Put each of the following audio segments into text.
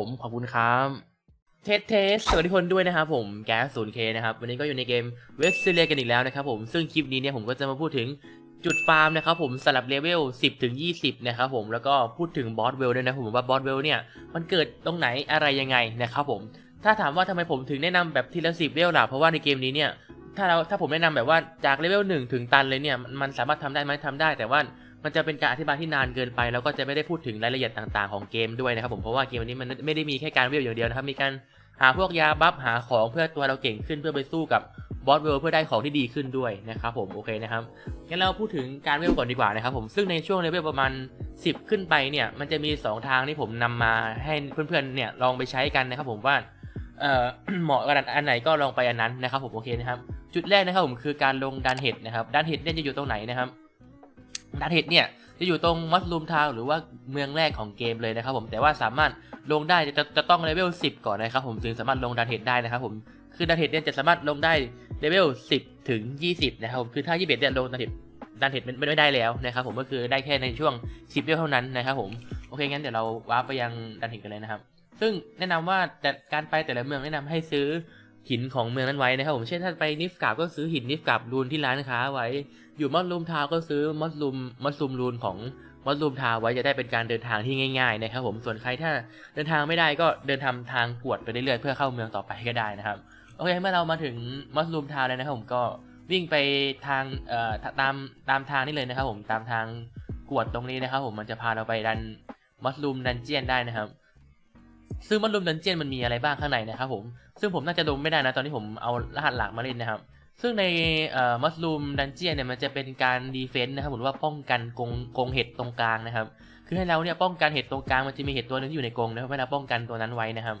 มขอบคุณครับเทสเทสสวัสดีทุกคนด้วยนะครับผมแก๊สศูนย์เคนะครับวันนี้ก็อยู่ในเกมเวสเลียกันอีกแล้วนะครับผมซึ่งคลิปนี้เนี่ยผมก็จะมาพูดถึงจุดฟาร์มนะครับผมสลับเลเวล 10 ถึง 20 นะครับผมแล้วก็พูดถึงบอสเวลด้วยนะผมว่าบอสเวลเนี่ยมันเกิดตรงไหนอะไรยังไงนะครับผมถ้าถามว่าทำไมผมถึงแนะนำแบบทีละสิบเลเวลล่ะเพราะว่าในเกมนี้เนี่ยถ้าเราถ้าผมแนะนำแบบว่าจากเลเวล1ถึงตันเลยเนี่ยมันมันสามารถทำได้ไหมทำได้แต่ว่า มันจะเป็นการอธิบายที่นานเกินไป แล้วก็จะไม่ได้พูดถึงรายละเอียดต่างๆของเกมด้วยนะครับผมเพราะว่าเกมนี้มันไม่ได้มีแค่การเวลอย่างเดียวนะครับมีการหาพวกยาบัฟหาของเพื่อตัวเราเก่งขึ้นเพื่อไปสู้กับบอสเวลเพื่อได้ของที่ดีขึ้นด้วยนะครับผมโอเคนะครับงั้นเราพูดถึงการเวลก่อนดีกว่านะครับผมซึ่งในช่วงเลเวลประมาณ 10 ขึ้นไปเนี่ยมันจะมี 2 ทางที่ผมนำมาให้เพื่อนๆเนี่ยลองไปใช้กันนะครับผมว่าเออเหมาะกับอันไหนก็ลองไปอันนั้นนะครับผมโอเคนะครับจุดแรกนะครับผมคือการลงดันเห็ดนะครับดันเห็ดเนี่ยจะอยู่ตรงไหนนะครับ ดันเห็ดเนี่ยจะอยู่ตรงมัสลูมทาวหรือว่าเมืองแรกของเกมเลยนะครับผมแต่ว่าสามารถลงได้จะจะต้องเลเวล 10 ก่อนนะครับผมถึงสามารถลงดันเฮดได้นะครับผมคือดันเฮดเนี่ยจะสามารถลงได้เลเวล 10 ถึง 20 นะครับผมคือถ้า 21เนี่ยลงดันเฮดดันเฮดไม่ไม่ได้แล้วนะครับผมก็คือได้แค่ในช่วง 10เลเวลเท่านั้นนะครับผมโอเคงั้นเดี๋ยวเราว้าร์ปไปยังดันเฮดกันเลยนะครับ ซึ่งแนะนำว่าแต่การไปแต่ละเมืองแนะนำให้ซื้อหินของเมืองนั้นไว้นะครับผมเช่นถ้าไปนิฟกาบก็ซื้อหินนิฟกาบรูนที่ร้านค้าไว้ อยู่มอสลูมทาวก็ซื้อมอสลูมมอสลูมรูนของวัดรูมทาวไว้จะได้เป็นการเดินทางที่ง่ายๆนะครับผมส่วนใครถ้าเดินทางไม่ได้ก็เดินทำทางกวดไปเรื่อยๆเพื่อเข้าเมืองต่อไปก็ได้นะครับโอเคเมื่อเรามาถึงมัสลูมทาวแล้วนะครับผมก็วิ่งไปทางเอ่อตามตามทางนี่เลยนะครับ ผมตามทางกวดตรงนี้นะครับ ผมมันจะพาเราไปดันมัสลูมดันเจียนได้นะครับ ซึ่งมัสลูมดันเจียนมันมีอะไรบ้างข้างในนะครับ ผมซึ่งผมน่าจะลงไม่ได้นะตอนที่ผมเอารหัสหลักมาเล่นนะครับ ซึ่งในมัสลูมดันเจียนเนี่ยมันจะเป็นการดีเฟนต์นะครับหรือว่าป้องกันกงกงเห็ดตรงกลางนะครับ คือให้เราเนี่ยป้องกันเห็ดตรงกลางมันจะมีเห็ดตัวหนึงที่อยู่ในกงนะครับให้เราป้องกันตัวนั้นไว้นะครับ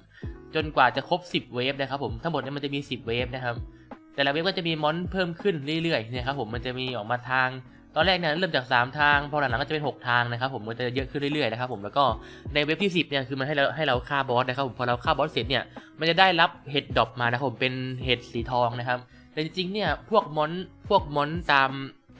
จนกว่าจะครบ 10 เวฟนะครับผมทั้งหมดเนี่ยมันจะมี 10 เวฟนะครับแต่ละเวฟก็จะมีมอนเพิ่มขึ้นเรื่อยๆนะครับผมมันจะมีออกมาทาง ตอนแรกเนี่ยเริ่มจาก 3 ทาง พอหลังๆก็จะเป็น 6 ทางนะครับผมมันจะเยอะขึ้นเรื่อยๆนะครับผมแล้วก็ในเวฟที่ 10เนี่ยคือมันให้เราให้เราฆ่าบอสนะครับผมพอเราฆ่าบอสเสร็จเนี่ยมันจะได้รับเห็ดดรอปมานะครับผมเป็นเห็ดสีทองนะครับแต่จริงๆเนี่ยพวกมอนพวกมอนตาม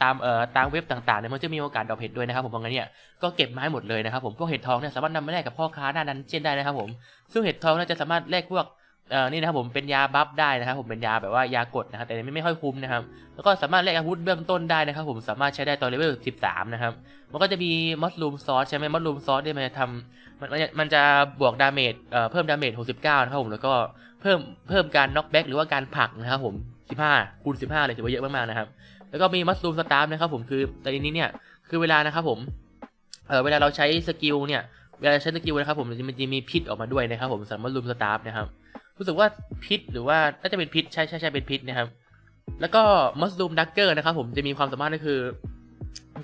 ตามเอ่อตามเว็บต่างๆเนี่ยมันจะมีโอกาสดรอปเห็ดด้วยนะครับผมเพราะงั้นเนี่ยก็เก็บไม้หมดเลยนะครับผมพวกเห็ดทองเนี่ยสามารถนำมาแลกกับพ่อค้าหน้าดันเจียนได้นะครับผมซึ่งเห็ดทองเนี่ยจะสามารถแลกพวก เอ่อนี่นะครับผมเป็นยาบัฟได้นะครับผมเป็นยาแบบว่ายากดนะครับแต่ไม่ไม่ค่อยคุ้มนะครับแล้วก็สามารถแลกอาวุธเบื้องต้นได้นะครับ ผมสามารถใช้ได้ตอนเลเวล 13 นะครับ มันก็จะมีมัสลูมซอสใช่ไหมมัสลูมซอสเนี่ยมันจะทำมันมันจะมันจะบวกดาเมจเอ่อเพิ่มดาเมจ 69 นะครับผมแล้วก็เพิ่มเพิ่มการน็อกแบ็กหรือว่าการผลักนะครับผม 15 คูณ 15 เลยถือว่าเยอะมากๆนะครับ แล้วก็มีมัสลูมสตาร์นะครับผมคือแต่ทีนี้เนี่ยคือเวลานะครับผมเออเวลาเราใช้สกิลเนี่ยเวลาใช้สกิลนะครับผมมันจะมันจะมีพิษออกมาด้วยนะครับผมสำหรับมัสลูมสตาร์นะครับ รู้สึกว่าพิษหรือว่าน่าจะเป็นพิษใช่ใช่ใช่เป็นพิษนะครับ แล้วก็มัสลูมดักเกอร์นะครับผมจะมีความสามารถก็คือ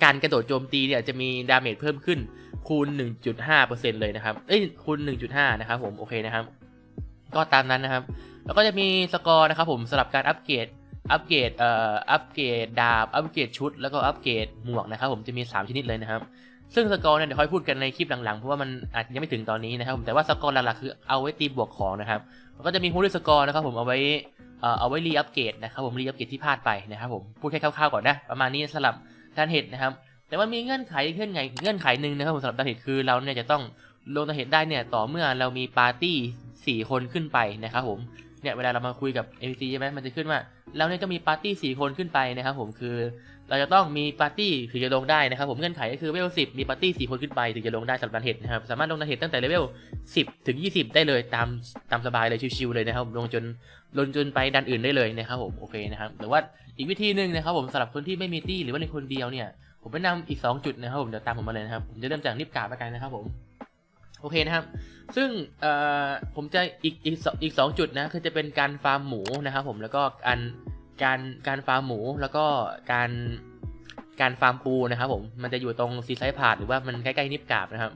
การกระโดดโจมตีเนี่ยจะมีดาเมจเพิ่มขึ้นคูณ 1.5%เลยนะครับ เอ้ย คูณ 1.5 นะครับผม โอเคนะครับ ก็ตามนั้นนะครับ แล้วก็จะมีสกอร์นะครับผมสำหรับการอัปเกรด อัปเกรด เอ่อ อัปเกรดดาบ อัปเกรดชุด แล้วก็อัปเกรดหมวกนะครับผม จะมี 3 ชนิดเลยนะครับ ซึ่งสกอร์เนี่ยเดี๋ยวค่อยพูดกันในคลิปหลังๆ เพราะว่ามันอาจจะยังไม่ถึงตอนนี้นะครับผมแต่ว่าสกอร์หลักๆคือเอาไว้ตีบวกของนะครับแล้วก็จะมีฮูดสกอร์นะครับผมเอาไว้เอาไว้รีอัปเกรดนะครับผมรีอัปเกรดที่พลาดไปนะครับผมพูดแค่คร่าวๆก่อนนะประมาณนี้สำหรับการเห็ดนะครับ แต่ว่ามีเงื่อนไขเงื่อนไขเงื่อนไขหนึ่งนะครับผมสำหรับการเห็ดคือเราเนี่ยจะต้องลงการเห็ดได้เนี่ยต่อเมื่อเรามีปาร์ตี้สี่คนขึ้นไปนะครับผม เนี่ยเวลาเรามาคุยกับ NPC ใช่ไหมมันจะขึ้นว่า เราเนี่ยก็มีปาร์ตี้สี่คนขึ้นไปนะครับผมคือ เราจะต้องมีปาร์ตี้ถึงจะลงได้นะครับผมเงื่อนไขก็คือเวลสิบมีปาร์ตี้สี่คนขึ้นไปถึงจะลงได้สำหรับดันเห็ดนะครับสามารถลงดันเห็ดตั้งแต่เลเวลสิบถึงยี่สิบได้เลยตามตามสบายเลยชิวๆเลยนะครับผมลงจนลงจนไปดันอื่นได้เลยนะครับผมโอเคนะครับหรือว่าอีกวิธีหนึ่งนะครับผมสำหรับคนที่ไม่มีตี้หรือว่าเล่นคนเดียวเนี่ยผมแนะนำอีก 2 จุดนะครับผมเดี๋ยวตามผมมาเลยนะครับผมจะเริ่มจากนิบกาบแล้วกันนะครับผม โอเคนะครับ ซึ่งผมจะอีกอีกสองอีกสองจุดนะคือจะเป็นการฟาร์มหมูนะครับผมแล้วก็การการการฟาร์มหมูแล้วก็การการฟาร์มปูนะครับผมมันจะอยู่ตรงซีไซด์พาดหรือว่ามันใกล้ๆนิบกาบนะครับ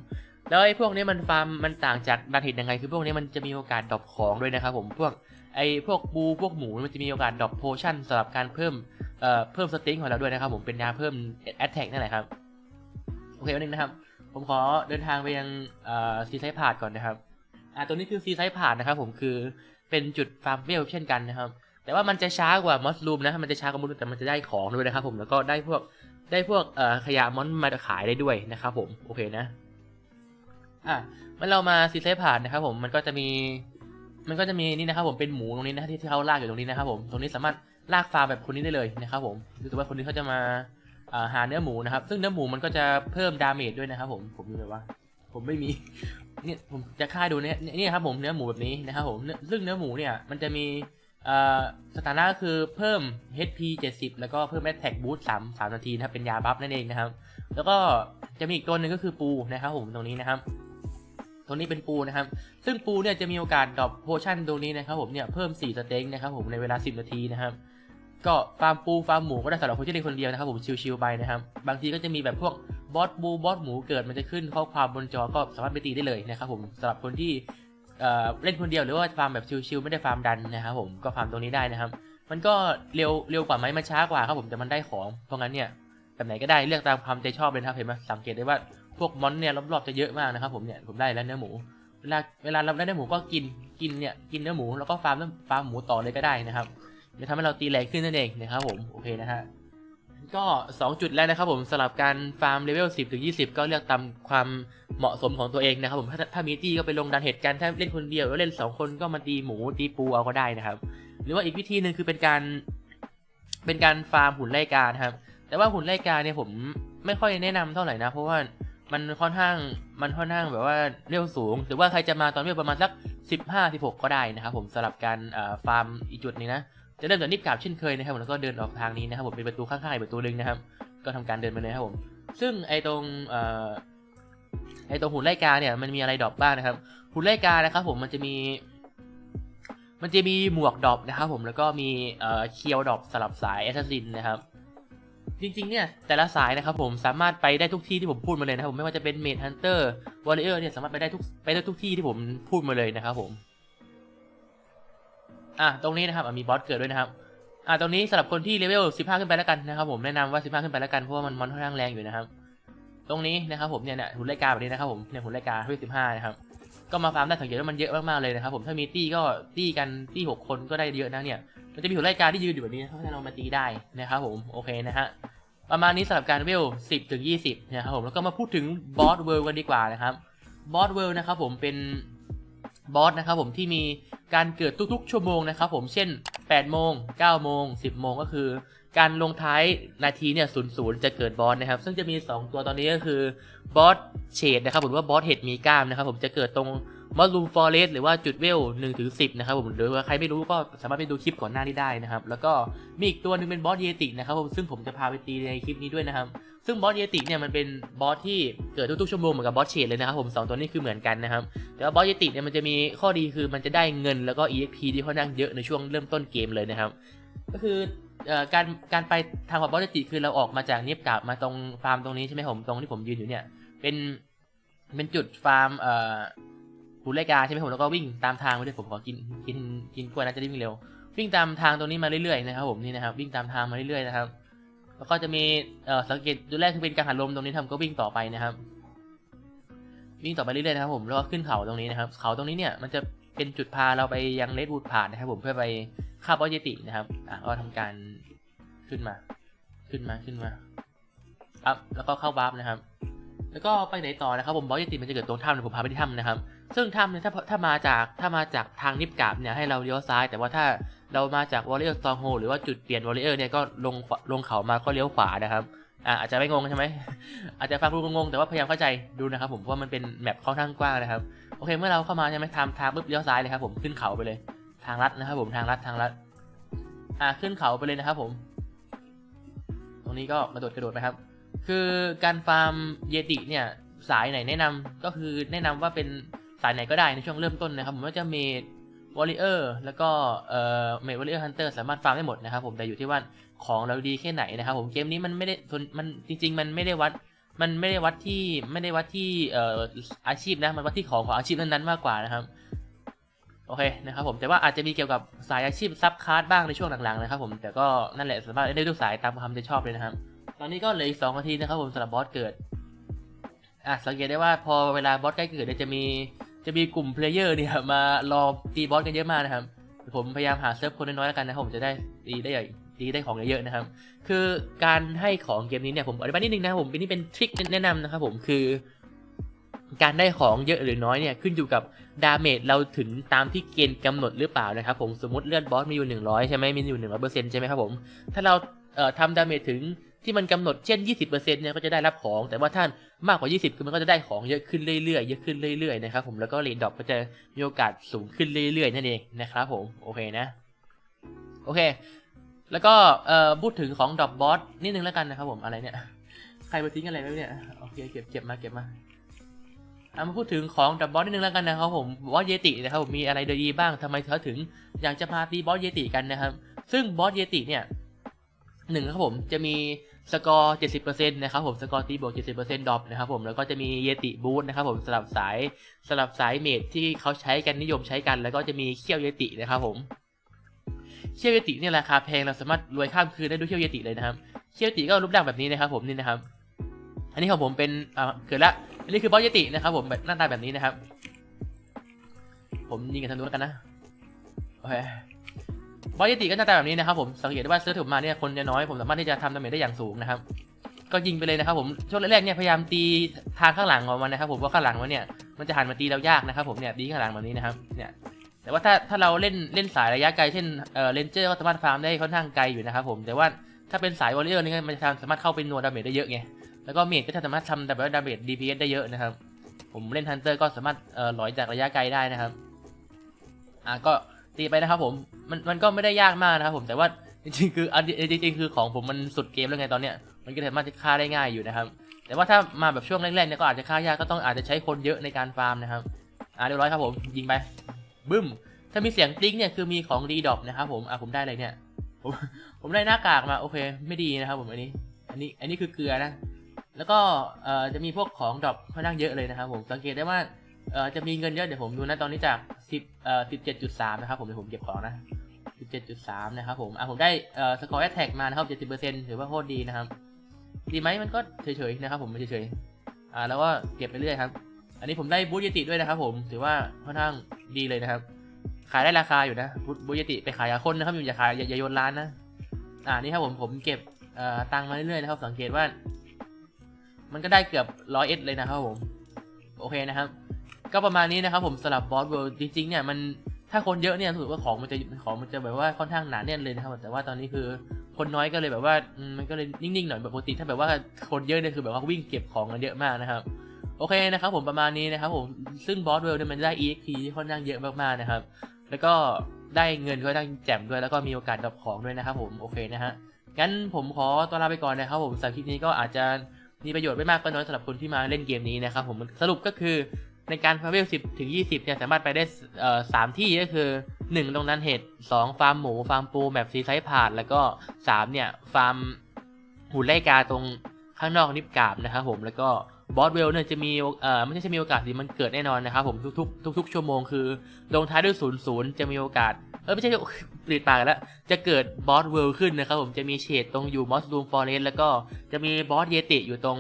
แล้วไอ้พวกนี้มันฟาร์มมันต่างจากดันเห็ดยังไง คือพวกนี้มันจะมีโอกาสดรอปของด้วยนะครับผมพวกไอ้พวกปูพวกหมูมันจะมีโอกาสดรอปโพชั่นสำหรับการเพิ่มเอ่อเพิ่มสติ๊งของเราด้วยนะครับผมเป็นยาเพิ่มแอตแทกนั่นแหละครับโอเควันนึงนะครับ ผมขอเดินทางไปยังซีไซด์พาดก่อนนะครับ อ่าตัวนี้คือซีไซด์พาดนะครับ ผมคือเป็นจุดฟาร์มเวลเช่นกันนะครับ แต่ว่ามันจะช้ากว่ามอสลูมนะมันจะช้ากว่ามอสลูมแต่มันจะได้ของด้วยนะครับ ผมแล้วก็ได้พวกได้พวกขยะมอนมาขายได้ด้วยนะครับผมโอเคนะอะเมื่อเรามาซีไซด์พาดนะครับผมมันก็จะมี มันก็จะมีนี่นะครับ ผมเป็นหมูตรงนี้นะที่เขาลากอยู่ตรงนี้นะครับ ผมตรงนี้สามารถลากฟาร์มแบบคนนี้ได้เลยนะครับ ผมรู้สึกว่าคนนี้เขาจะมา หาเนื้อหมูนะครับ ซึ่งเนื้อหมูมันก็จะเพิ่มดาเมจด้วยนะครับ ผมผมดูเลยว่าผมไม่มีเนี่ยผมจะค่ายดูเนี่ยนี่ครับผมเนื้อหมูแบบนี้นะครับผมซึ่งเนื้อหมูเนี่ยมันจะมีสถานะคือเพิ่ม HP 70 แล้วก็เพิ่ม Attack Boost 3 3นาทีนะครับเป็นยาบัฟนั่นเองนะครับ แล้วก็จะมีอีกตัวหนึ่งก็คือปูนะครับผมตรงนี้นะครับตรงนี้เป็นปูนะครับ ซึ่งปูเนี่ยจะมีโอกาสดรอปโพชั่นตรงนี้นะครับผมเนี่ยเพิ่ม 4 สเต็งนะครับผมในเวลา 10 นาทีนะครับ ก็ฟาร์มปูฟาร์มหมูก็ได้สำหรับคนที่เล่นคนเดียวนะครับผมชิวๆไปนะครับบางทีก็จะมีแบบพวกบอสบูบอสหมูเกิดมันจะขึ้นข้อความบนจอก็สามารถไปตีได้เลยนะครับผมสำหรับคนที่เอ่อเล่นคนเดียวหรือว่าฟาร์มแบบชิวๆไม่ได้ฟาร์มดันนะครับผมก็ฟาร์มตรงนี้ได้นะครับ มันก็เร็วเร็วกว่าไหมมันช้ากว่าครับผมแต่มันได้ของเพราะงั้นเนี่ยแบบไหนก็ได้เลือกตามความใจชอบเลยนะครับเห็นไหมสังเกตได้ว่าพวกมอนเนี่ยรอบๆจะเยอะมากนะครับผมเนี่ยผมได้แล้วเนื้อหมูเวลาเวลาเราได้เนื้อหมูก็กินกินเนี่ยกินเนื้อหมูแล้วก็ฟาร์มฟาร์มหมูต่อเลยก็ได้นะครับ จะทำให้เราตีแรงขึ้นนั่นเองนะครับผมโอเคนะฮะก็ 2 จุดแล้วนะครับผมสำหรับการฟาร์มเลเวล10 ถึง 20 ก็เลือกตามความเหมาะสมของตัวเองนะครับผมถ้าถ้ามีตี้ก็ไปลงดันเหตุการณ์ถ้าเล่นคนเดียวแล้วเล่น 2 คนก็มาตีหมูตีปูเอาก็ได้นะครับ หรือว่าอีกวิธีหนึ่งคือเป็นการ เป็นการฟาร์มหุ่นไล่กานะครับ แต่ว่าหุ่นไล่กาเนี่ยผมไม่ค่อยแนะนำเท่าไหร่นะ เพราะว่ามันค่อนข้างมันค่อนข้างแบบว่าเร็วสูง หรือว่าใครจะมาตอนเร็วประมาณสัก 15 16 ก็ได้นะครับผมสำหรับการฟาร์มอีกจุดนึงนะ จะเริ่มจากนิบกาบเช่นเคยนะครับผมแล้วก็เดินออกทางนี้นะครับผมเป็นประตูข้างๆอีกประตูหนึงนะครับ ก็ทำการเดินไปเลยครับผมซึ่งไอ้ตรงไอ้ตรงหุ่นไล่กาเนี่ยมันมีอะไรดรอปบ้างนะครับหุ่นไล่กานะครับผมมันจะมีมันจะมีหมวกดรอปนะครับผมแล้วก็มีเอ่อเคียวดรอปสลับสายแอสซัสซินนะครับจริงๆเนี่ยแต่ละสายนะครับผมสามารถไปได้ทุกที่ที่ผมพูดมาเลยนะครับผมไม่ว่าจะเป็นเมดฮันเตอร์วอลเลอร์เนี่ยสามารถไปได้ทุกไปได้ทุกที่ที่ผมพูดมาเลยนะครับผม อะตรงนี้นะครับมีบอสเกิดด้วยนะครับอะตรงนี้สำหรับคนที่เลเวล15 ขึ้นไปแล้วกันนะครับผมแนะนำว่า 15 ขึ้นไปแล้วกันเพราะว่ามันมอนค่อนข้างแรงอยู่นะครับ ตรงนี้นะครับผมเนี่ยเนี่ยหุ่นไลกาแบบนี้นะครับผมเนี่ยหุ่นไลกาที่15 นะครับ ก็มาฟาร์มได้สังเกตว่ามันเยอะมากๆเลยนะครับผมถ้ามีตี้ก็ตี้กันตี้หกคนก็ได้เยอะนะเนี่ยมันจะมีหุ่นไลกาที่ยืนอยู่แบบนี้นะครับให้เรามาตีได้นะครับผมโอเคนะฮะประมาณนี้สำหรับการเวล 10 ถึง 20 นะครับผมแล้วก็มาพูดถึงบอสเวิลด์กันดีกว่านะครับบอสเวิลด์นะครับผมเป็นบอสนะครับผมที่มี การเกิดทุกๆ ชั่วโมงนะครับผมเช่น8โมง9โมง10โมงก็คือ การลงท้ายนาทีเนี่ยศูนย์จะเกิดบอสนะครับ ซึ่งจะมี 2 ตัวตอนนี้ก็คือบอสเชดนะครับผมหรือว่าบอสเห็ดมีกล้ามนะครับผมจะเกิดตรง มอสลูมฟอเรสหรือว่าจุดเวล1ถึง10นะครับผมหรือว่าใครไม่รู้ก็สามารถไปดูคลิปก่อนหน้านี้ได้นะครับ แล้วก็มีอีกตัวหนึงเป็นบอสเยติกนะครับผมซึ่งผมจะพาไปตีในคลิปนี้ด้วยนะครับ ซึ่งบอสเยติกเนี่ยมันเป็นบอสที่เกิดทุกๆชั่วโมงเหมือนกับบอสเชดเลยนะครับผมสองตัวนี้คือเหมือนกันนะครับแต่ว่าบอสเยติกเนี่ยมันจะมีข้อดีคือมันจะได้เงินแล้วก็ EXP ที่ค่อนข้างเยอะในช่วงเริ่มต้นเกมเลยนะครับ ก็คือการการไปทางกับบอสเยติคือเราออกมาจากเนียบกาบมาตรงฟาร์มตรงนี้ใช่ไหมผมตรงที่ผมยืนอยู่เนี่ยเป็นเป็นจุดฟาร์มเอ่อ หูไลกาใช่ไหมผมแล้วก็วิ่งตามทางไปด้วยผมขอกินกินกินกล้วยนะจะได้วิ่งเร็ว วิ่งตามทางตรงนี้มาเรื่อยๆนะครับผมนี่นะครับวิ่งตามทางมาเรื่อยๆนะครับ แล้วก็จะมีเอ่อสังเกตดูแรกคือเป็นการหันลมตรงนี้ทำก็วิ่งต่อไปนะครับ วิ่งต่อไปเรื่อยๆนะครับผมแล้วก็ขึ้นเขาตรงนี้นะครับ เขาตรงนี้เนี่ยมันจะเป็นจุดพาเราไปยังเลดวูดผ่านนะครับ ผมเพื่อไปฆ่าบอสเยตินะครับอะก็ทำการขึ้นมา ขึ้นมาขึ้นมาอัพแล้วก็เข้าบัฟนะครับ แล้วก็ไปไหนต่อนะครับ ผมบอสเยติมันจะเกิดตรงถ้ำเดี๋ยวผมพาไปที่ถ้ำนะครับ ซึ่งถ้ำเนี่ยถ้าถ้ามาจากถ้ามาจากทางนิบกาบเนี่ยให้เราเลี้ยวซ้าย แต่ว่าถ้าเรามาจากวอลเลอร์ซองโฮหรือว่าจุดเปลี่ยนวอลเลอร์เนี่ยก็ลงลงเขามาก็เลี้ยวขวานะครับอ่าอาจจะไม่งงใช่ไหมอาจจะฟังดูงงแต่ว่าพยายามเข้าใจดูนะครับผมเพราะว่ามันเป็นแมปค่อนข้างกว้างนะครับโอเคเมื่อเราเข้ามาใช่ไหมทางทางปุ๊บเลี้ยวซ้ายเลยครับผมขึ้นเขาไปเลย ทางลัดนะครับผมทางลัดทางลัดอ่าขึ้นเขาไปเลยนะครับผม ตรงนี้ก็กระโดดกระโดดไปครับ คือการฟาร์มเยติเนี่ยสายไหนแนะนำก็คือแนะนำว่าเป็น สายไหนก็ได้ในช่วงเริ่มต้นนะครับผมว่าจะเมดวอลเลอร์แล้วก็เอ่อเมดวอลเลอร์ฮันเตอร์สามารถฟาร์มได้หมดนะครับผมแต่อยู่ที่ว่าของเราดีแค่ไหนนะครับผมเกมนี้มันไม่ได้ส่วนมันจริง ๆ มันไม่ได้วัดมันไม่ได้วัดที่ไม่ได้วัดที่เอ่ออาชีพนะมันวัดที่ของของอาชีพนั้นๆมากกว่านะครับโอเคนะครับผมแต่ว่าอาจจะมีเกี่ยวกับสายอาชีพซับคาร์ดบ้างในช่วงหลังๆนะครับผมแต่ก็นั่นแหละสามารถเล่นได้ทุกสายตามความใจชอบเลยนะครับ ตอนนี้ก็เหลืออีกสองนาทีนะครับผมสำหรับบอสเกิดอะสังเกตได้ว่าพอเวลาบอสใกล้เกิดจะมี จะมีกลุ่มเพลเยอร์เนี่ยมารอตีบอสกันเยอะมากนะครับ ผมพยายามหาเซิร์ฟคนน้อยๆแล้วกันนะผมจะได้ตีได้ใหญ่ตีได้ของเยอะๆนะครับ คือการให้ของเกมนี้เนี่ยผมอธิบายนิดนึงนะผมเป็นนี่เป็นทริคแนะนำนะครับผมคือการได้ของเยอะหรือน้อยเนี่ยขึ้นอยู่กับดาเมจเราถึงตามที่เกณฑ์กำหนดหรือเปล่านะครับผมสมมติเลือดบอสมีอยู่ 100 ใช่ไหมมีอยู่ 100%ใช่ไหมครับผม ถ้าเราเอ่อทำดาเมจถึง ที่มันกำหนดเช่น 20%เนี่ยก็จะได้รับของ แต่ว่าท่านมากกว่า 20 คือมันก็จะได้ของเยอะขึ้นเรื่อยๆเยอะขึ้นเรื่อยๆนะครับผมแล้วก็เรทดรอปก็จะมีโอกาสสูงขึ้นเรื่อยๆนั่นเองนะครับผมโอเคนะโอเค แล้วก็เอ่อพูดถึงของดรอปบอสนิดนึงแล้วกันนะครับผมอะไรเนี่ยใครมาทิ้งอะไรไว้เนี่ยโอเคเก็บเก็บมาเก็บมาเอามาพูดถึงของดรอปบอสนิดนึงแล้วกันนะครับผมบอสเยตินะครับผมมีอะไรดีบ้างทำไมเขาถึงอยากจะพาตีบอสเยติกันนะครับ ซึ่งบอสเยติเนี่ยหนึ่งครับผมจะมี สกอร์ 70%นะครับผมสกอร์ตีบวก 70%ดรอปนะครับผมแล้วก็จะมีเยติบูทนะครับผมสลับสายสลับสายเมดที่เขาใช้กันนิยมใช้กัน แล้วก็จะมีเขี้ยวเยตินะครับผมเขี้ยวเยติเนี่ยราคาแพงเราสามารถรวยข้ามคืนได้ด้วยเขี้ยวเยติเลยนะครับเขี้ยวเยติก็รูปร่างแบบนี้นะครับผมนี่นะครับ อันนี้ของผมเป็นอ่าเกิดละอันนี้คือบอสเยตินะครับผมแบบหน้าตาแบบนี้นะครับ ผมยิงกันทางนู้นแล้วกันนะโอเค บอสยติก็หน้าตาแบบนี้นะครับผมสังเกตได้ว่าเซิร์ฟผมมาเนี่ยคนจะน้อยผมสามารถที่จะทำดาเมจได้อย่างสูงนะครับก็ยิงไปเลยนะครับผมช่วงแรกๆเนี่ยพยายามตีทางข้างหลังของมันนะครับผมเพราะข้างหลังมันเนี่ยมันจะหันมาตีเรายากนะครับผมเนี่ยตีข้างหลังแบบนี้นะครับเนี่ยแต่ว่าถ้าถ้าเราเล่นเล่นสายระยะไกลเช่นเอ่อเลนเจอร์ก็สามารถฟาร์มได้ค่อนข้างไกลอยู่นะครับผมแต่ว่าถ้าเป็นสายวอลเลอร์นี่มันจะสามารถเข้าไปนัวดาเมจได้เยอะไงแล้วก็เมจก็จะสามารถทำแบบว่าดาเมจ DPS ได้เยอะนะครับผมเล่นฮันเตอร์ก็สามารถเอ่อหลอยจากระยะไกลได้นะครับอะก็ ตีไปนะครับผมมันมันก็ไม่ได้ยากมากนะครับผมแต่ว่าจริงๆคืออันจริงๆคือของผมมันสุดเกมแล้วไงตอนเนี้ยมันก็สามารถจะฆ่าได้ง่ายอยู่นะครับ แต่ว่าถ้ามาแบบช่วงแรกๆเนี่ยก็อาจจะฆ่ายากก็ต้องอาจจะใช้คนเยอะในการฟาร์มนะครับอ่าเรียบร้อยครับผมยิงไปบึ้มถ้ามีเสียงติ๊กเนี่ยคือมีของรีดรอปนะครับผมอะผมได้อะไรเนี่ยผมผมได้หน้ากากมาโอเคไม่ดีนะครับผมอันนี้ อันนี้อันนี้คือเกลือนะ แล้วก็เอ่อจะมีพวกของดรอปค่อนข้างเยอะเลยนะครับผมสังเกตได้ว่า เอ่อจะมีเงินเยอะเดี๋ยวผมดูนะตอนนี้จาก10เอ่อ17.3นะครับผมเดี๋ยวผมเก็บของนะ17.3นะครับผมอะผมได้เอ่อสกอร์แอตแทกมานะครับ70%ถือว่าโคตรดีนะครับ ดีไหมมันก็เฉยๆนะครับผมเฉยๆอ่าแล้วก็เก็บไปเรื่อยครับ อันนี้ผมได้บูธยติด้วยนะครับ ผมถือว่าค่อนข้างดีเลยนะครับ ขายได้ราคาอยู่นะบูธบูธยติไปขายกับคนนะครับอย่าขายอย่าโยนร้านนะอ่านี่ครับผมผมเก็บเอ่อตังค์มาเรื่อยๆนะครับ สังเกตว่า มันก็ได้เกือบร้อยเอสเลยนะครับผมโอเคนะครับ ก็ประมาณนี้นะครับผมสลับบอสเวิลด์จริงๆเนี่ยมันถ้าคนเยอะเนี่ยรู้สึกว่าของมันจะของมันจะแบบว่าค่อนข้างหนาแน่นเลยนะครับแต่ว่าตอนนี้คือคนน้อยก็เลยแบบว่ามันก็เลยนิ่งๆหน่อยแบบปกติถ้าแบบว่าคนเยอะเนี่ยคือแบบว่าวิ่งเก็บของกันเยอะมากนะครับโอเคนะครับผมประมาณนี้นะครับผมซึ่งบอสเวิลด์เนี่ยมันได้ EXP ที่ค่อนข้างเยอะมากๆนะครับ แล้วก็ได้เงินก็ได้แจมด้วยแล้วก็มีโอกาสดรอปของด้วยนะครับผมโอเคนะฮะงั้นผมขอตัวลาไปก่อนนะครับผมสำหรับคลิปนี้ก็อาจจะมีประโยชน์ไม่มากก็น้อยสำหรับคนที่มาเล่นเกมนี้นะครับผมสรุปก็คือ ในการพาเวล10ถึง20เนี่ยสามารถไปได้สามที่ก็คือ1ตรงนั้นเห็ด2ฟาร์มหมูฟาร์มปูแบบซีไซส์ผ่านแล้วก็3เนี่ยฟาร์มหุ่นไล่กาตรงข้างนอกนิบกาบนะครับผมแล้วก็บอสเวลเนี่ยจะมีเอ่อไม่ใช่จะมีโอกาสสิมันเกิดแน่นอนนะครับผมทุกๆทุกๆชั่วโมงคือลงท้ายด้วย0ูนย์จะมีโอกาสเออไม่ใช่ปลีดปากแล้ว จะเกิดบอสเวลขึ้นนะครับผมจะมีเฉดตรงอยู่มอสลูมฟอเรสแล้วก็จะมีบอสเยติอยู่ตรง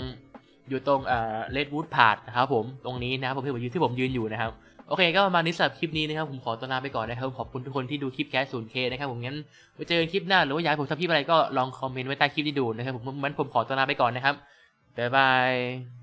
อยู่ตรงเอ่อเลดวูดพาดนะครับผมตรงนี้นะครับผมที่ผมยืนที่ผมยืนอยู่นะครับโอเคก็ประมาณนี้สำหรับคลิปนี้นะครับผมขอตัวลาไปก่อนนะครับขอบคุณทุกคนที่ดูคลิปแคส 0K นะครับผมงั้นไว้เจอกันคลิปหน้าหรือว่าอยากให้ผมทำคลิปอะไรก็ลองคอมเมนต์ไว้ใต้คลิปที่ดูนะครับผมงั้นผมขอตัวลาไปก่อนนะครับบ๊ายบาย